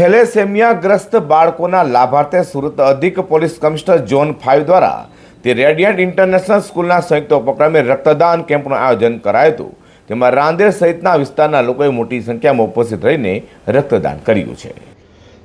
થેલેસેમિયાગ્રસ્ત બાળકોના લાભાર્થે સુરત અધિક police commissioner zone five દ્વારા તે રેડિયન્ટ ઇન્ટરનેશનલ સ્કૂલના સંયુક્ત ઉપક્રમે રક્તદાન કેમ્પનું આયોજન કરાયું હતું. તેમાં રાંદેર સહિતના વિસ્તારના લોકોએ મોટી સંખ્યામાં ઉપસ્થિત રહીને રક્તદાન કર્યું છે.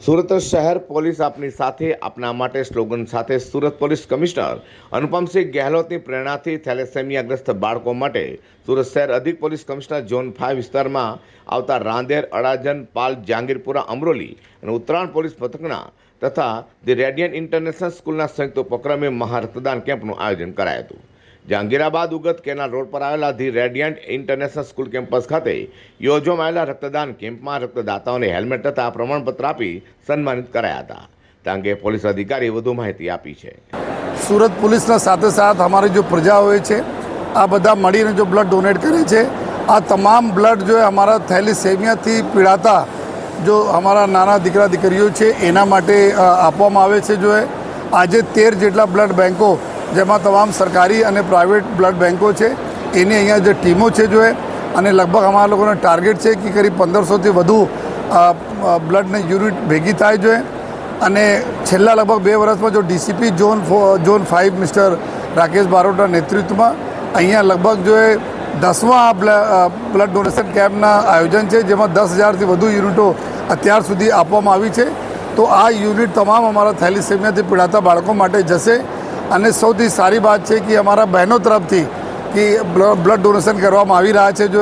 સુરત શહેર પોલીસ આપની સાથે, આપના માટે સ્લોગન સાથે સુરત પોલીસ કમિશનર અનુપમસિંહ ગેહલોતની પ્રેરણાથી થેલેસેમિયાગ્રસ્ત બાળકો માટે સુરત શહેર અધિક પોલીસ કમિશનર ઝોન ફાઇવ વિસ્તારમાં આવતા રાંદેર, અડાજન, પાલ જહાંગીરપુરા અમરોલી અને ઉત્તરાયણ પોલીસ પથકના તથા ધી રેડિયન ઇન્ટરનેશનલ સ્કૂલના સંયુક્ત ઉપક્રમે મહારક્તદાન કેમ્પનું આયોજન કરાયું હતું. જહાંગીરાબાદ ઉગત કેનાલ રોડ પર આવેલા the radiant international school campus ખાતે યોજવામાં આવેલા રક્તદાન કેમ્પમાં રક્તદાતાઓને હેલ્મેટ તથા પ્રમાણપત્ર આપી સન્માનિત કરાયા હતા. તે અંગે પોલીસ અધિકારીએ વધુ માહિતી આપી છે. સુરત પોલીસના સાથે સાથ અમારી જો પ્રજા હોય છે, આ બધા મળીને જો બ્લડ ડોનેટ કરે છે, આ તમામ બ્લડ જો અમારા થેલિસેમિયાથી પીડાતા જો અમારા નાના દીકરા દીકરીઓ છે, એના માટે આપવામાં આવે છે જો આજે તેર જેટલા બ્લડ બેન્કો જેમાં તમામ સરકારી અને પ્રાઇવેટ બ્લડ બેન્કો છે એની અહીંયા જે ટીમો છે જોએ અને લગભગ અમારા લોકોનો ટાર્ગેટ છે કે કરીબ પંદરસોથી વધુ અ, યુનિટ ભેગી થાય જોઈએ અને છેલ્લા લગભગ બે વર્ષમાં જો DCP zone zone five mister Rakesh બારોટના નેતૃત્વમાં અહીંયા લગભગ જો એ દસમા બ્લડ ડોનેશન કેમ્પના આયોજન છે જેમાં દસ હજારથી વધુ યુનિટો અત્યાર સુધી આપવામાં આવી છે. તો આ યુનિટ તમામ અમારા થેલિસેમિયાથી પીડાતા બાળકો માટે જશે. અને સૌથી સારી વાત છે કે અમારા બહેનો તરફથી કે બ્લડ ડોનેશન કરવામાં આવી રહ્યા છે. જો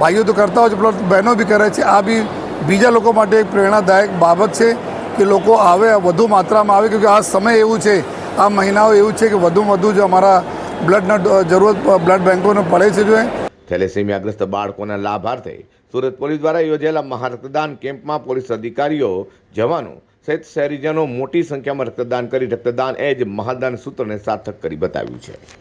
ભાઈઓ તો કરતા હોય છે બ્લડ બહેનો બી કરે છે. આ બી બીજા લોકો માટે એક પ્રેરણાદાયક બાબત છે કે લોકો આવે, વધુ માત્રામાં આવે, કેમકે આ સમય એવું છે, આ મહિનાઓ એવું છે કે વધુમાં વધુ જો અમારા બ્લડના જરૂરત બ્લડ બેંકોને પડે છે. જો થેલેસેમિયાગ્રસ્ત બાળકોના લાભાર્થે સુરત પોલીસ દ્વારા યોજાયેલા મહારક્તદાન કેમ્પમાં પોલીસ અધિકારીઓ, જવાનો સહિત શહેરીજનો મોટી સંખ્યામાં રક્તદાન કરી રક્તદાન એ જ મહાદાન સૂત્રને સાર્થક કરી બતાવ્યું છે.